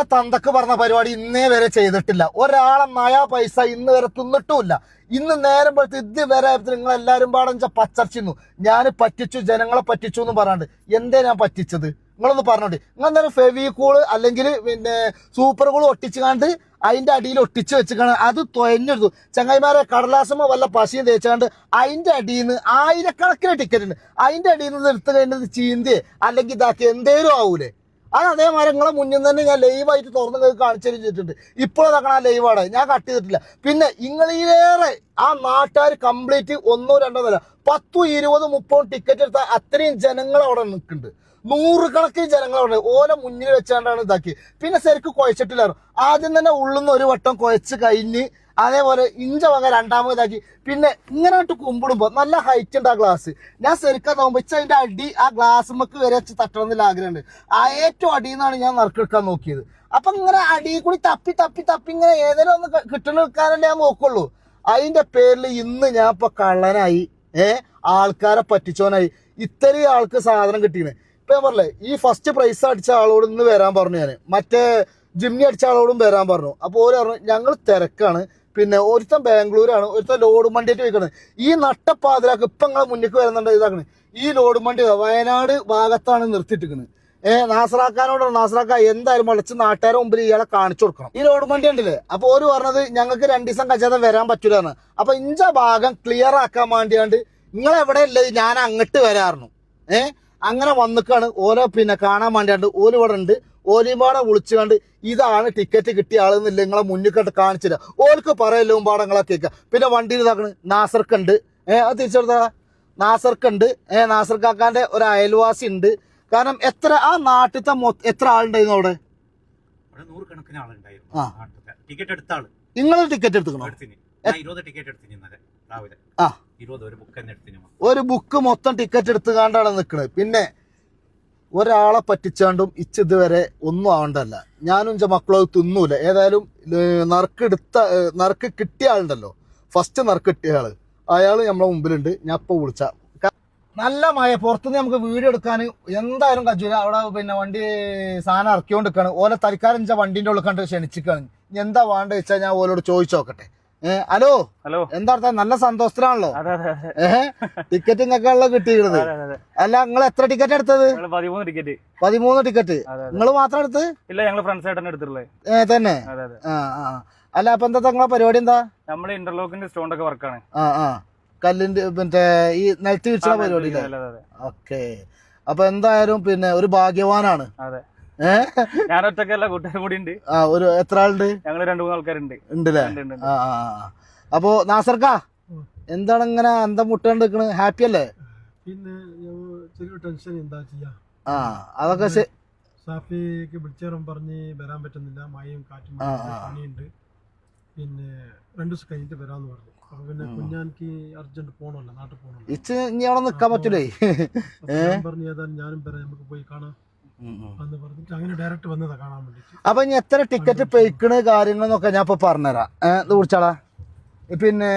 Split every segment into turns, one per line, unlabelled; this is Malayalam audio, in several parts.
ഓലെ തന്തക്ക് പറഞ്ഞ പരിപാടി ഇന്നേ വരെ ചെയ്തിട്ടില്ല. ഒരാളെ നയാ പൈസ ഇന്ന് വരെ തിന്നിട്ടുമില്ല. ഇന്ന് നേരം പോലത്തെ ഇത് വരെ നിങ്ങൾ എല്ലാരും പാടഞ്ച പച്ചർച്ചിന്നു. ഞാൻ പറ്റിച്ചു ജനങ്ങളെ പറ്റിച്ചു എന്ന് പറയാണ്ട് എന്തേ ഞാൻ പറ്റിച്ചത്? നിങ്ങളൊന്ന് പറഞ്ഞോണ്ട് നിങ്ങൾ എന്തായാലും ഫെവിക്കൂൾ അല്ലെങ്കിൽ പിന്നെ സൂപ്പർ കൂൾ ഒട്ടിച്ചുകാണ്ട് അതിന്റെ അടിയിൽ ഒട്ടിച്ച് വെച്ചിക്കാണ് അത് തൊയഞ്ഞെടുത്തു. ചങ്ങായിമാരെ കടലാസമോ വല്ല പശയും തേച്ചാണ്ട് അതിന്റെ അടിയിൽ നിന്ന് ആയിരക്കണക്കിന് ടിക്കറ്റ് ഉണ്ട് അതിന്റെ അടിയിൽ നിന്ന് എടുത്തു കഴിഞ്ഞത് ചീന്തിയെ. അല്ലെങ്കിൽ ഇതാക്കി എന്തേലും ആവൂലേ? അത് അതേമാതിരി നിങ്ങളെ മുന്നിൽ തന്നെ ഞാൻ ലൈവായിട്ട് തുറന്ന് നിങ്ങൾക്ക് കാണിച്ചു തരുന്നിട്ടുണ്ട് ഇപ്പോഴും നോക്കണം ആ ലൈവാണ് ഞാൻ കട്ട് ചെയ്തിട്ടില്ല. പിന്നെ നിങ്ങളിലേറെ ആ നാട്ടുകാർ കംപ്ലീറ്റ് ഒന്നോ രണ്ടോ നില പത്തും ഇരുപത് മുപ്പതും ടിക്കറ്റ് എടുത്ത അത്രയും ജനങ്ങൾ അവിടെ നിൽക്കുന്നുണ്ട്. നൂറുകണക്കിന് ജനങ്ങൾ അവിടെ ഓല മുന്നിൽ വെച്ചാണ്ടാണ് ഇതാക്കി പിന്നെ ശരിക്കും കുഴച്ചിട്ടില്ലായിരുന്നു. ആദ്യം തന്നെ ഉള്ളുന്ന ഒരു വട്ടം കുഴച്ച് കഴിഞ്ഞ് അതേപോലെ ഇഞ്ച വക രണ്ടാമതാക്കി പിന്നെ ഇങ്ങനെ ഇട്ട് നല്ല ഹൈറ്റ് ഉണ്ട് ആ ഗ്ലാസ് ഞാൻ ശരിക്കാൻ നോക്കുമ്പോ ഇച്ച അതിന്റെ അടി ആ ഗ്ലാസ് ഗ്ലാസ്മക്ക് വരെ വെച്ച് തട്ടണം ആഗ്രഹമുണ്ട്. ആ ഏറ്റവും അടിയിൽ നിന്നാണ് ഞാൻ നറുക്കെടുക്കാൻ നോക്കിയത്. അപ്പൊ ഇങ്ങനെ അടിയിൽ കൂടി തപ്പി തപ്പി തപ്പി ഇങ്ങനെ ഏതെങ്കിലും ഒന്ന് കിട്ടണ എടുക്കാനല്ലേ ഞാൻ നോക്കുള്ളൂ. അതിന്റെ പേരിൽ ഇന്ന് ഞാൻ ഇപ്പൊ കള്ളനായി ഏ ആൾക്കാരെ പറ്റിച്ചോനായി ഇത്രയും ആൾക്ക് സാധനം കിട്ടിയത് ഇപ്പൊ ഞാൻ പറഞ്ഞേ ഈ ഫസ്റ്റ് പ്രൈസ് അടിച്ച ആളോട് ഇന്ന് വരാൻ പറഞ്ഞു ഞാൻ മറ്റേ ജിമ്മി അടിച്ച ആളോടും വരാൻ പറഞ്ഞു. അപ്പോൾ ഓര് പറഞ്ഞു ഞങ്ങൾ തിരക്കാണ്. പിന്നെ ഒരുത്തൻ ബാംഗ്ലൂരാണ് ഒരുത്തൻ ലോഡ് വണ്ടിയായിട്ട് വയ്ക്കണത് ഈ നട്ടപ്പാതിരാക്ക് ഇപ്പൊ നിങ്ങളെ മുന്നിക്ക് വരുന്നുണ്ട് ഇതാക്കണ്. ഈ ലോഡ് മണ്ടി വയനാട് ഭാഗത്താണ് നിർത്തിയിട്ടിരിക്കുന്നത് ഏഹ് നാസറാക്കാനോട് നാസറാക്ക എന്തായാലും മുളച്ച് നാട്ടുകാരെ മുമ്പിൽ ഇയാളെ കാണിച്ചു കൊടുക്കണം. ഈ ലോഡ് മണ്ടി ഉണ്ടല്ലേ അപ്പൊ ഓര് പറഞ്ഞത് ഞങ്ങൾക്ക് രണ്ടു ദിവസം കച്ചാതെ വരാൻ പറ്റൂലെന്ന്. അപ്പൊ ഇഞ്ച ഭാഗം ക്ലിയർ ആക്കാൻ വേണ്ടിയാണ്ട് നിങ്ങൾ എവിടെ ഉള്ളത് ഞാൻ അങ്ങോട്ട് വരാറുന്നു ഏഹ് അങ്ങനെ വന്നിക്കാണ്. ഓരോ പിന്നെ കാണാൻ വേണ്ടിയാണ്ട് ഓൽ ഇവിടെ ഉണ്ട് ഓലിമാടെ വിളിച്ചുകൊണ്ട് ഇതാണ് ടിക്കറ്റ് കിട്ടിയ ആളെന്നില്ല നിങ്ങളെ മുന്നിൽ കണ്ട് കാണിച്ചില്ല. ഓൾക്ക് പറയല്ലോ പാടങ്ങളെ കേൾക്കുക പിന്നെ വണ്ടിയിൽ ഇതാക്കണ് നാസർക്കുണ്ട്. ഏഹ് അത് തിരിച്ചെടുത്താ നാസർക്കുണ്ട്. ഏഹ് നാസർക്കാക്കാന്റെ ഒരു അയൽവാസി ഉണ്ട്. കാരണം എത്ര ആ നാട്ടിലത്തെ എത്ര ആളുണ്ടായിരുന്നു അവിടെ?
നൂറുകണക്കിന് ആളുണ്ടായിരുന്നു. നാട്ടിലത്തെ. ടിക്കറ്റ് എടുത്ത ആൾ.
നിങ്ങൾ ടിക്കറ്റ് എടുത്തുക്കണോ?
ഇരുപത് ടിക്കറ്റ് ഇന്നലെ രാവിലെ.
ആ.
ഇരുപത് ഒരു ബുക്ക് തന്നെ
ഒരു ബുക്ക് മൊത്തം ടിക്കറ്റ് എടുത്തുകാണ്ടാണ് നിൽക്കുന്നത് പിന്നെ ഒരാളെ പറ്റിച്ചാണ്ടും ഇച്ച് ഇതുവരെ ഒന്നും ആവണ്ടല്ല. ഞാനും ഇഞ്ച മക്കളോ തിന്നൂല. ഏതായാലും നറുക്കെടുത്ത നറുക്ക് കിട്ടിയ ആളുണ്ടല്ലോ. ഫസ്റ്റ് നറുക്ക് കിട്ടിയ ആൾ. അയാൾ നമ്മളെ മുമ്പിലുണ്ട്. ഞാൻ ഇപ്പൊ വിളിച്ച. നല്ല മഴ. പുറത്തുനിന്ന് നമുക്ക് വീഡിയോ എടുക്കാൻ എന്തായാലും കജൂല അവിടെ പിന്നെ വണ്ടി സാധനം ഇറക്കിക്കൊണ്ടിരിക്കുകയാണ് ഓലെ തൽക്കാലം വണ്ടിന്റെ ഉള്ളിൽ കണ്ട് ക്ഷണിച്ചിക്കാണ്. ഇനി എന്താ വേണ്ടത് വെച്ചാൽ ഞാൻ ഓലോട് ചോദിച്ചു നോക്കട്ടെ. ഹലോ?
ഹലോ.
എന്താ അർത്ഥം നല്ല സന്തോഷത്തിലാണല്ലോ. ഏഹ്? ടിക്കറ്റ് നിങ്ങൾക്കുള്ള കിട്ടിയിരുന്നത് അല്ല നിങ്ങൾ എത്ര ടിക്കറ്റ് എടുത്തത്?
പതിമൂന്ന് ടിക്കറ്റ്.
പതിമൂന്ന് ടിക്കറ്റ്. നിങ്ങൾ മാത്രം എടുത്ത്
ഇല്ല ഞങ്ങൾ ഫ്രണ്ട്സ് എടുത്തിട്ടുള്ളത്.
തന്നെ. അല്ല അപ്പൊ എന്താ നിങ്ങളെ പരിപാടി എന്താ?
നമ്മൾ ഇന്റർലോക്കിന്റെ സ്റ്റോൺ ഒക്കെ വർക്കാണ്.
ആ ആ. കല്ലിന്റെ മറ്റേ ഈ നെൽത്തി വിരിച്ചുള്ള പരിപാടി ഓക്കെ. അപ്പൊ എന്തായാലും പിന്നെ ഒരു ഭാഗ്യവാനാണ്.
അതെ. ഞാൻ ഒറ്റക്കല്ല കൂട്ടുകാരും കൂടി ഉണ്ട്
ആ ഒരു എത്ര ആളുണ്ട്
ഞങ്ങൾ രണ്ടു മൂന്ന് ആൾക്കാരുണ്ട്.
ഉണ്ടല്ലേ?
ഉണ്ട്, ഉണ്ട്, ഉണ്ട്.
ആ അപ്പോ നാസർക്ക എന്താണ് ഇങ്ങനെ അന്തം മുട്ടാണ്ട് നിക്കണ് ഹാപ്പി അല്ലേ?
പിന്നെ ചെറിയ ടെൻഷൻ എന്താ ചെയ്യാ?
ആ അതൊക്കെ
സാഫിക്ക് വിളിച്ചേരം പറഞ്ഞ് വരാൻ പറ്റുന്നില്ല. മഴയും കാറ്റും പണിയുണ്ട്. പിന്നെ രണ്ടു ദിവസം കഴിഞ്ഞിട്ട് വരാന്ന് പറഞ്ഞു. അപ്പൊ പിന്നെ. കുഞ്ഞാനിക്ക് അർജന്റ് പോണല്ലോ നാട്ടിൽ പോണല്ലോ
ഇച്ച് ഇനി അവിടെ നിക്കാൻ പറ്റൂലേ?
പറഞ്ഞു ഏതായാലും ഞാനും വരാം നമുക്ക് പോയി കാണാം. എന്ന് പറഞ്ഞിട്ട് അങ്ങനെ ഡയറക്റ്റ് വന്നതാ കാണാൻ വേണ്ടിട്ട്
അപ്പൊ ഇനി എത്ര ടിക്കറ്റ് പെയ്ക്കണ് കാര്യങ്ങളെന്നൊക്കെ ഞാൻ ഇപ്പൊ പറഞ്ഞുതരാം. ഇത് കുടിച്ചാളാ പിന്നെ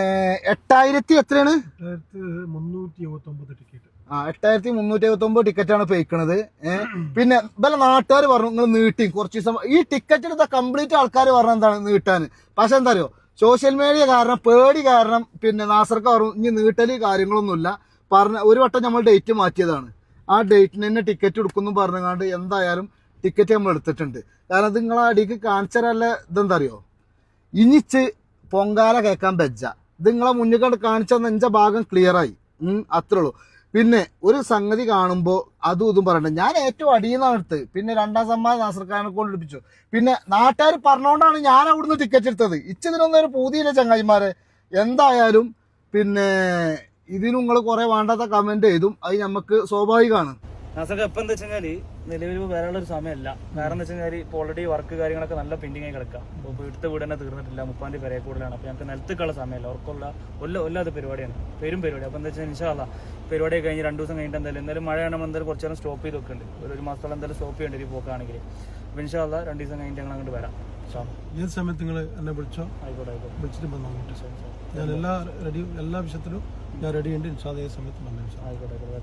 എട്ടായിരത്തി എത്രയാണ്?
രണ്ടായിരത്തി മുന്നൂറ്റി എഴുപത്തി ഒമ്പത് ടിക്കറ്റ്
ആ എട്ടായിരത്തി മുന്നൂറ്റി എഴുപത്തി ഒമ്പത് ടിക്കറ്റ് ആണ് പെയ്ക്കണത് പിന്നെ പല നാട്ടുകാർ പറഞ്ഞു നിങ്ങൾ നീട്ടി കുറച്ച് ദിവസം ഈ ടിക്കറ്റ് എടുത്ത കംപ്ലീറ്റ് ആൾക്കാർ പറഞ്ഞ എന്താണ് നീട്ടാൻ പക്ഷെ എന്താ അറിയോ സോഷ്യൽ മീഡിയ കാരണം പേടി കാരണം പിന്നെ നാസർക്ക് പറഞ്ഞു ഇനി നീട്ടൽ കാര്യങ്ങളൊന്നുമില്ല. പറഞ്ഞ ഒരു വട്ടം നമ്മൾ ഡേറ്റ് മാറ്റിയതാണ്. ആ ഡേറ്റിന് തന്നെ ടിക്കറ്റ് എടുക്കുന്നു പറഞ്ഞുകൊണ്ട് എന്തായാലും ടിക്കറ്റ് നമ്മൾ എടുത്തിട്ടുണ്ട്. കാരണം അത് നിങ്ങൾ അടിക്ക് കാണിച്ചാലല്ല ഇതെന്താ അറിയോ ഇനിച്ച് പൊങ്കാല കേൾക്കാൻ ബെജ്ജ. ഇത് നിങ്ങളെ മുന്നിൽ കണ്ട് കാണിച്ച നെഞ്ച ഭാഗം ക്ലിയറായി അത്രേ ഉള്ളൂ. പിന്നെ ഒരു സംഗതി കാണുമ്പോൾ അതും ഇതും പറയണ്ട. ഞാൻ ഏറ്റവും അടിയുന്ന എടുത്ത് പിന്നെ രണ്ടാം സമ്മാനം നാസർക്കാരനെ കൊണ്ട് എടുപ്പിച്ചു. പിന്നെ നാട്ടുകാർ പറഞ്ഞുകൊണ്ടാണ് ഞാൻ അവിടുന്ന് ടിക്കറ്റ് എടുത്തത്. ഇച്ചതിനൊന്നും ഒരു പൂതിയില്ല ചങ്ങായിമാരെ. എന്തായാലും പിന്നെ ഇതിന് നിങ്ങൾ കുറെ വേണ്ടാത്ത കമന്റ് ചെയ്തും അത് നമുക്ക് സ്വാഭാവികമാണ്.
നാസൊക്കെ ഇപ്പൊ എന്താ വെച്ചാൽ നിലവിൽ വരാനുള്ള ഒരു സമയമല്ല. കാരണം എന്താ വെച്ചാൽ ഇപ്പോൾ ഓൾറെഡി വർക്ക് കാര്യങ്ങളൊക്കെ നല്ല പെൻഡിങ് ആയി കിടക്കാം. അപ്പോൾ ഇവിടുത്തെ വീട് തന്നെ തീർന്നിട്ടില്ല. മുപ്പാന്തി പേരെ കൂടുതലാണ് അപ്പോൾ ഞങ്ങൾക്ക് നിലത്തേക്കുള്ള സമയമല്ല. അവർക്കുള്ള ഒല്ല ഒല്ലാത്ത പരിപാടിയാണ്. പെരും പരിപാടി. അപ്പോൾ എന്താ വെച്ചാൽ ഇൻഷാല്ല പരിപാടി കഴിഞ്ഞ് രണ്ട് ദിവസം കഴിഞ്ഞിട്ട് എന്തായാലും എന്തായാലും മഴയാണ് നമ്മൾ എന്തായാലും കുറച്ച് നേരം സ്റ്റോപ്പ് ചെയ്ത് വെക്കുന്നുണ്ട് ഒരു മാസത്തോളം എന്തായാലും സ്റ്റോപ്പ് ചെയ്യേണ്ടി പോക്കാണെങ്കിൽ അപ്പോൾ ഇൻഷാല്ല രണ്ട് ദിവസം കഴിഞ്ഞിട്ട് ഞങ്ങൾ അങ്ങോട്ട് വരാം.
ഏത് സമയത്ത് നിങ്ങൾ എന്നെ വിളിച്ചോ?
ആയിക്കോട്ടെ ആയിക്കോട്ടെ.
വിളിച്ചിട്ട് വന്നു. ഞാൻ എല്ലാ റെഡി എല്ലാ വിഷയത്തിലും ഞാൻ റെഡി ഉണ്ട്. ഇൻഷാദ് ഏത് സമയത്ത് വന്നു
ആയിക്കോട്ടെ ആയിക്കോട്ടെ.